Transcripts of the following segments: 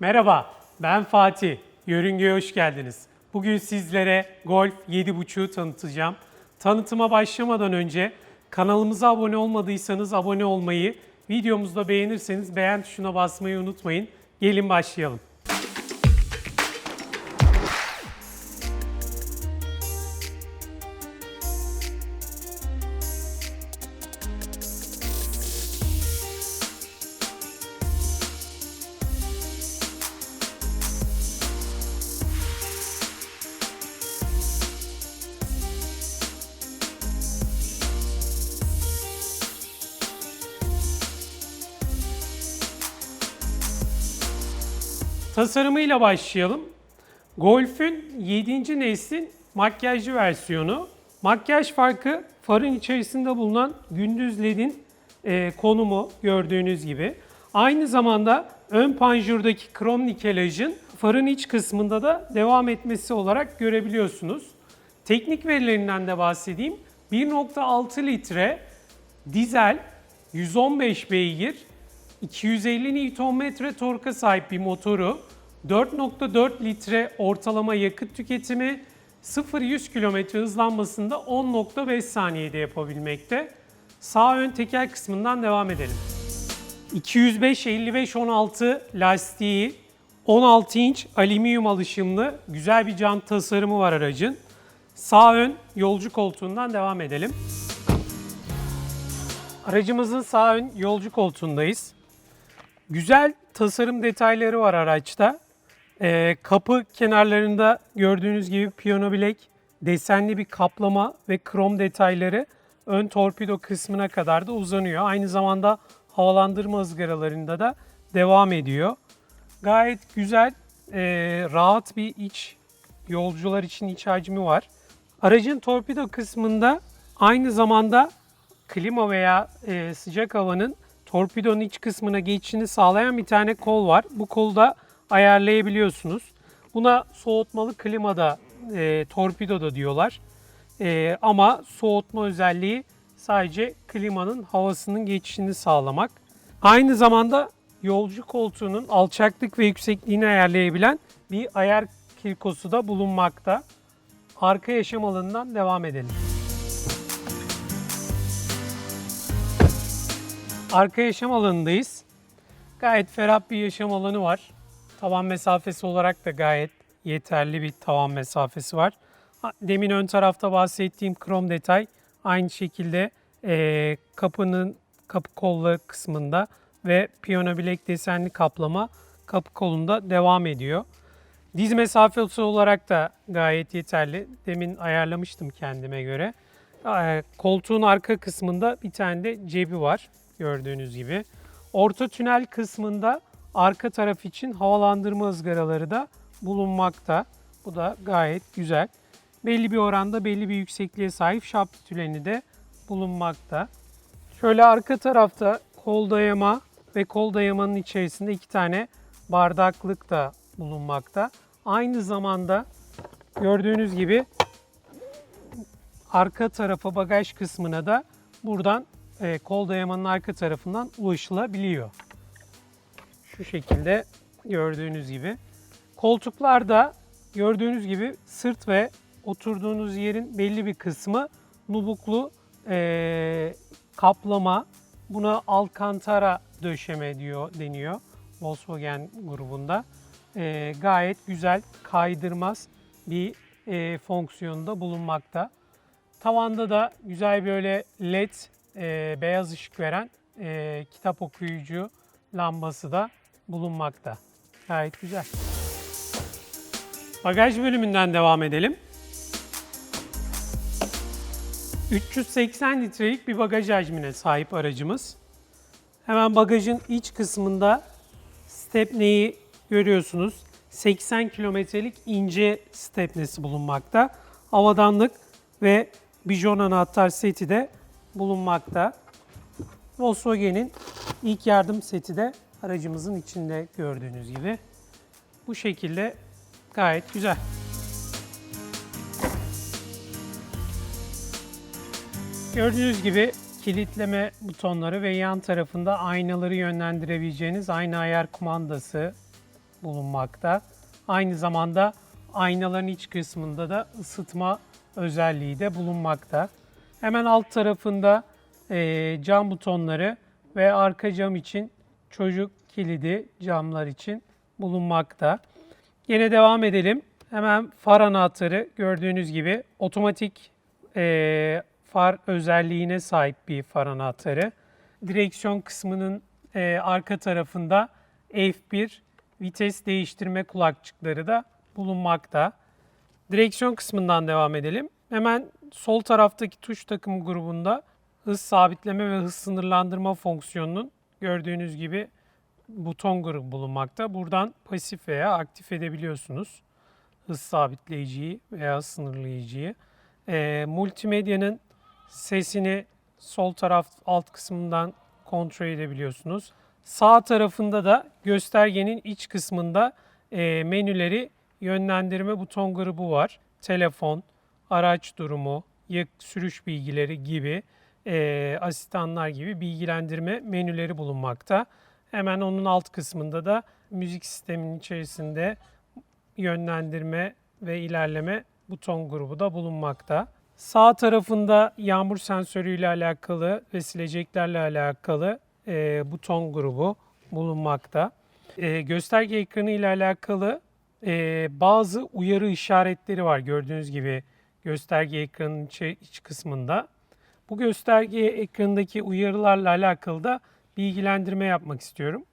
Merhaba, ben Fatih. Yörünge'ye hoş geldiniz. Bugün sizlere Golf 7.5'u tanıtacağım. Tanıtıma başlamadan önce kanalımıza abone olmadıysanız abone olmayı, videomuzu da beğenirseniz beğen tuşuna basmayı unutmayın. Gelin başlayalım. Tasarımıyla başlayalım. Golf'ün 7. neslin makyajlı versiyonu. Makyaj farkı farın içerisinde bulunan gündüz ledin e, konumu gördüğünüz gibi. Aynı zamanda ön panjurdaki krom nikelajın farın iç kısmında da devam etmesi olarak görebiliyorsunuz. Teknik verilerinden de bahsedeyim. 1.6 litre dizel 115 beygir 250 Nm torka sahip bir motoru, 4.4 litre ortalama yakıt tüketimi, 0-100 km hızlanmasında 10.5 saniyede yapabilmekte. Sağ ön teker kısmından devam edelim. 205-55-16 lastiği, 16 inç alüminyum alışımlı güzel bir cam tasarımı var aracın. Sağ ön yolcu koltuğundan devam edelim. Aracımızın sağ ön yolcu koltuğundayız. Güzel tasarım detayları var araçta. Ee, kapı kenarlarında gördüğünüz gibi piyano bilek, desenli bir kaplama ve krom detayları ön torpido kısmına kadar da uzanıyor. Aynı zamanda havalandırma ızgaralarında da devam ediyor. Gayet güzel, e, rahat bir iç yolcular için iç hacmi var. Aracın torpido kısmında aynı zamanda klima veya e, sıcak havanın torpidonun iç kısmına geçişini sağlayan bir tane kol var. Bu kolu da ayarlayabiliyorsunuz. Buna soğutmalı klima da e, torpido da diyorlar. E, ama soğutma özelliği sadece klimanın havasının geçişini sağlamak. Aynı zamanda yolcu koltuğunun alçaklık ve yüksekliğini ayarlayabilen bir ayar kirkosu da bulunmakta. Arka yaşam alanından devam edelim. Arka yaşam alanındayız. Gayet ferah bir yaşam alanı var. Tavan mesafesi olarak da gayet yeterli bir tavan mesafesi var. Demin ön tarafta bahsettiğim krom detay aynı şekilde eee, kapının kapı kolları kısmında ve piyano bilek desenli kaplama kapı kolunda devam ediyor. Diz mesafesi olarak da gayet yeterli. Demin ayarlamıştım kendime göre. Koltuğun arka kısmında bir tane de cebi var gördüğünüz gibi. Orta tünel kısmında arka taraf için havalandırma ızgaraları da bulunmakta. Bu da gayet güzel. Belli bir oranda belli bir yüksekliğe sahip şaft tüleni de bulunmakta. Şöyle arka tarafta kol dayama ve kol dayamanın içerisinde iki tane bardaklık da bulunmakta. Aynı zamanda gördüğünüz gibi arka tarafa bagaj kısmına da buradan e, kol dayamanın arka tarafından ulaşılabiliyor. Şu şekilde gördüğünüz gibi. Koltuklarda gördüğünüz gibi sırt ve oturduğunuz yerin belli bir kısmı nubuklu e, kaplama. Buna Alcantara döşeme diyor deniyor Volkswagen grubunda. E, gayet güzel kaydırmaz bir e, fonksiyonda bulunmakta. Tavanda da güzel böyle led e, beyaz ışık veren e, kitap okuyucu lambası da bulunmakta. Gayet güzel. Bagaj bölümünden devam edelim. 380 litrelik bir bagaj hacmine sahip aracımız. Hemen bagajın iç kısmında stepneyi görüyorsunuz. 80 kilometrelik ince stepnesi bulunmakta. Havadanlık ve bijon anahtar seti de bulunmakta. Volkswagen'in ilk yardım seti de aracımızın içinde gördüğünüz gibi. Bu şekilde gayet güzel. Gördüğünüz gibi kilitleme butonları ve yan tarafında aynaları yönlendirebileceğiniz ayna ayar kumandası bulunmakta. Aynı zamanda aynaların iç kısmında da ısıtma özelliği de bulunmakta. Hemen alt tarafında cam butonları ve arka cam için çocuk kilidi camlar için bulunmakta. Yine devam edelim. Hemen far anahtarı gördüğünüz gibi otomatik eee, far özelliğine sahip bir far anahtarı. Direksiyon kısmının eee, arka tarafında F1 vites değiştirme kulakçıkları da bulunmakta. Direksiyon kısmından devam edelim. Hemen sol taraftaki tuş takım grubunda hız sabitleme ve hız sınırlandırma fonksiyonunun gördüğünüz gibi buton grubu bulunmakta. Buradan pasif veya aktif edebiliyorsunuz hız sabitleyiciyi veya sınırlayıcıyı. Ee, multimedyanın sesini sol taraf alt kısmından kontrol edebiliyorsunuz. Sağ tarafında da göstergenin iç kısmında e, menüleri yönlendirme buton grubu var. Telefon, araç durumu, sürüş bilgileri gibi e, asistanlar gibi bilgilendirme menüleri bulunmakta. Hemen onun alt kısmında da müzik sisteminin içerisinde yönlendirme ve ilerleme buton grubu da bulunmakta. Sağ tarafında yağmur sensörüyle alakalı ve sileceklerle alakalı e, buton grubu bulunmakta. E, gösterge ekranı ile alakalı e, bazı uyarı işaretleri var gördüğünüz gibi gösterge ekranının içi- iç kısmında. Bu gösterge ekranındaki uyarılarla alakalı da bilgilendirme yapmak istiyorum.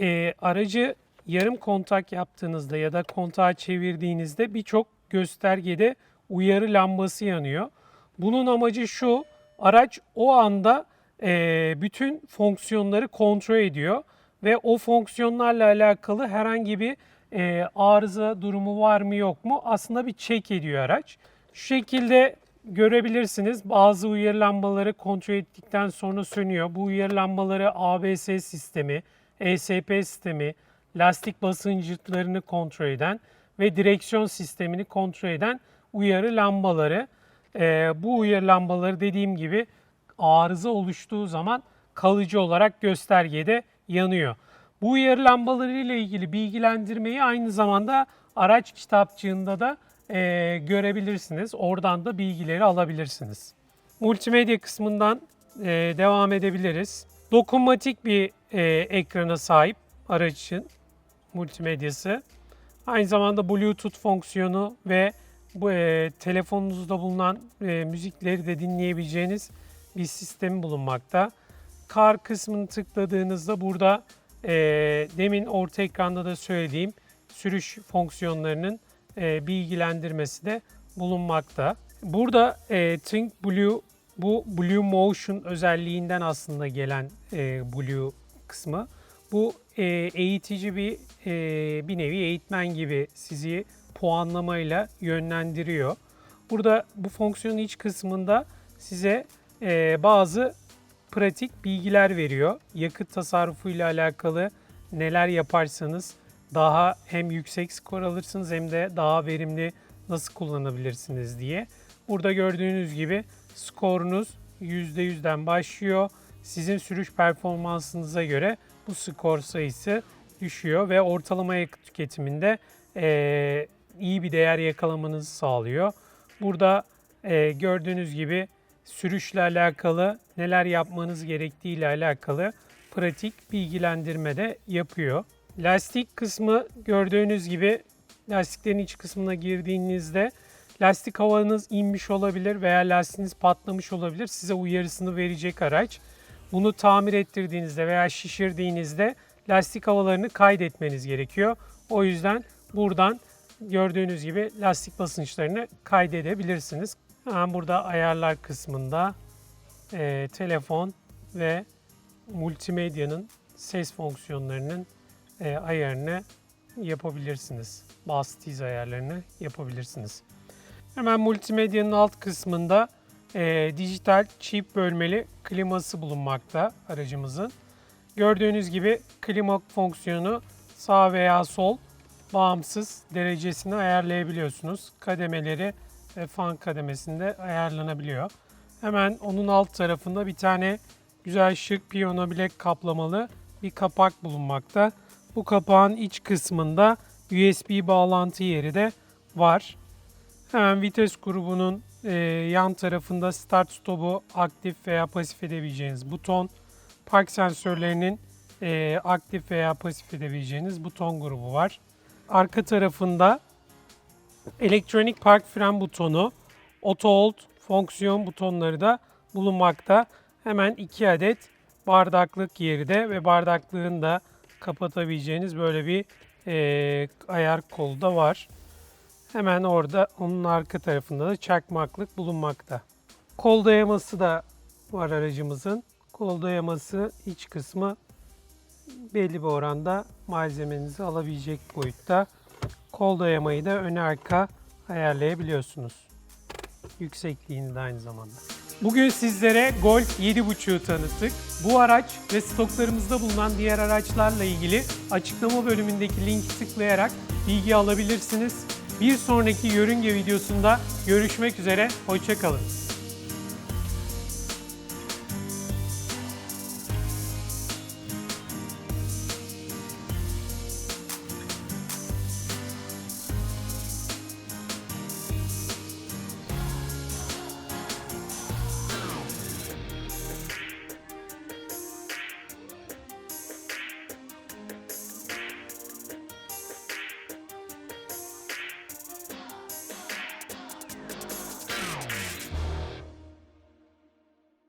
E, aracı yarım kontak yaptığınızda ya da kontağı çevirdiğinizde birçok göstergede uyarı lambası yanıyor. Bunun amacı şu, araç o anda e, bütün fonksiyonları kontrol ediyor ve o fonksiyonlarla alakalı herhangi bir e, arıza durumu var mı yok mu aslında bir check ediyor araç. Şu şekilde görebilirsiniz. Bazı uyarı lambaları kontrol ettikten sonra sönüyor. Bu uyarı lambaları ABS sistemi, ESP sistemi, lastik basıncıtlarını kontrol eden ve direksiyon sistemini kontrol eden uyarı lambaları. Ee, bu uyarı lambaları dediğim gibi arıza oluştuğu zaman kalıcı olarak göstergede yanıyor. Bu uyarı lambaları ile ilgili bilgilendirmeyi aynı zamanda araç kitapçığında da e, görebilirsiniz. Oradan da bilgileri alabilirsiniz. Multimedya kısmından e, devam edebiliriz. Dokunmatik bir e, ekrana sahip aracın multimedyası. Aynı zamanda Bluetooth fonksiyonu ve bu e, telefonunuzda bulunan e, müzikleri de dinleyebileceğiniz bir sistemi bulunmakta. Kar kısmını tıkladığınızda burada e, demin orta ekranda da söylediğim sürüş fonksiyonlarının e, bilgilendirmesi de bulunmakta. Burada e, Think Blue bu Blue Motion özelliğinden aslında gelen e, Blue kısmı. Bu e, eğitici bir e, bir nevi eğitmen gibi sizi puanlamayla yönlendiriyor. Burada bu fonksiyonun iç kısmında size e, bazı pratik bilgiler veriyor. Yakıt tasarrufu ile alakalı neler yaparsanız daha hem yüksek skor alırsınız hem de daha verimli nasıl kullanabilirsiniz diye. Burada gördüğünüz gibi skorunuz %100'den başlıyor. Sizin sürüş performansınıza göre bu skor sayısı düşüyor ve ortalama yakıt tüketiminde eee, iyi bir değer yakalamanızı sağlıyor. Burada eee, gördüğünüz gibi sürüşle alakalı neler yapmanız gerektiği ile alakalı pratik bilgilendirme de yapıyor. Lastik kısmı gördüğünüz gibi lastiklerin iç kısmına girdiğinizde lastik havanız inmiş olabilir veya lastiğiniz patlamış olabilir. Size uyarısını verecek araç. Bunu tamir ettirdiğinizde veya şişirdiğinizde lastik havalarını kaydetmeniz gerekiyor. O yüzden buradan gördüğünüz gibi lastik basınçlarını kaydedebilirsiniz. Hemen burada ayarlar kısmında e, telefon ve multimedyanın ses fonksiyonlarının e, ayarını yapabilirsiniz. Bas tiz ayarlarını yapabilirsiniz. Hemen multimedyanın alt kısmında e, dijital çift bölmeli kliması bulunmakta aracımızın. Gördüğünüz gibi klima fonksiyonu sağ veya sol bağımsız derecesini ayarlayabiliyorsunuz. Kademeleri ve fan kademesinde ayarlanabiliyor. Hemen onun alt tarafında bir tane güzel şık piyano bilek kaplamalı bir kapak bulunmakta. Bu kapağın iç kısmında USB bağlantı yeri de var. Hemen vites grubunun e, yan tarafında start stop'u aktif veya pasif edebileceğiniz buton. Park sensörlerinin e, aktif veya pasif edebileceğiniz buton grubu var. Arka tarafında elektronik park fren butonu, auto hold fonksiyon butonları da bulunmakta. Hemen iki adet bardaklık yeri de ve bardaklığın da kapatabileceğiniz böyle bir e, ayar kolu da var. Hemen orada onun arka tarafında da çakmaklık bulunmakta. Kol dayaması da var aracımızın. Kol dayaması iç kısmı belli bir oranda malzemenizi alabilecek boyutta. Kol dayamayı da öne arka ayarlayabiliyorsunuz. Yüksekliğini de aynı zamanda. Bugün sizlere Golf 7.5'ü tanıttık. Bu araç ve stoklarımızda bulunan diğer araçlarla ilgili açıklama bölümündeki linki tıklayarak bilgi alabilirsiniz. Bir sonraki yörünge videosunda görüşmek üzere, hoşçakalın.